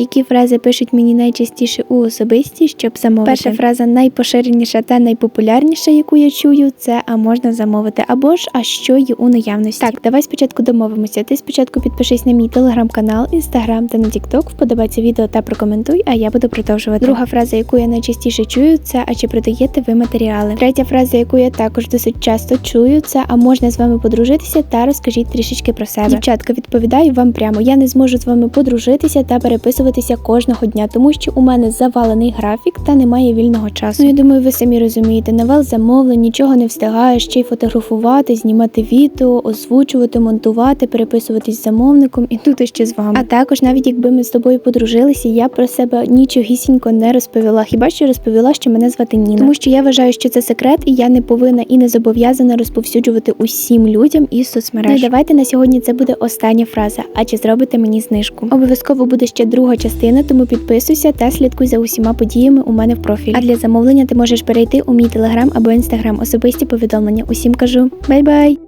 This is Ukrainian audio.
Які фрази пишуть мені найчастіше у особисті, щоб замовити? Перша фраза найпоширеніша та найпопулярніша, яку я чую, це а можна замовити, або ж а що є у наявності. Так, давай спочатку домовимося. Ти спочатку підпишись на мій телеграм-канал, інстаграм та на Тікток, вподобай це відео та прокоментуй, а я буду продовжувати. Друга фраза, яку я найчастіше чую, це а чи продаєте ви матеріали? Третя фраза, яку я також досить часто чую, це а можна з вами подружитися та розкажіть трішечки про себе. Дівчатка, відповідаю вам прямо. Я не зможу з вами подружитися та переписуватися кожного дня, тому що у мене завалений графік та немає вільного часу. Ну я думаю, ви самі розумієте, навал замовлень, нічого не встигаєш, ще й фотографувати, знімати відео, озвучувати, монтувати, переписуватись з замовником і тут ще з вами. А також, навіть якби ми з тобою подружилися, я про себе нічогісінько не розповіла. Хіба що розповіла, що мене звати Ніна. Тому що я вважаю, що це секрет, і я не повинна і не зобов'язана розповсюджувати усім людям із соцмереж. Ну давайте на сьогодні це буде остання фраза. А чи зробите мені знижку? Обов'язково буде ще друга частина, тому підписуйся та слідкуй за усіма подіями у мене в профілі. А для замовлення ти можеш перейти у мій телеграм або інстаграм. Особисті повідомлення. Усім кажу бай-бай!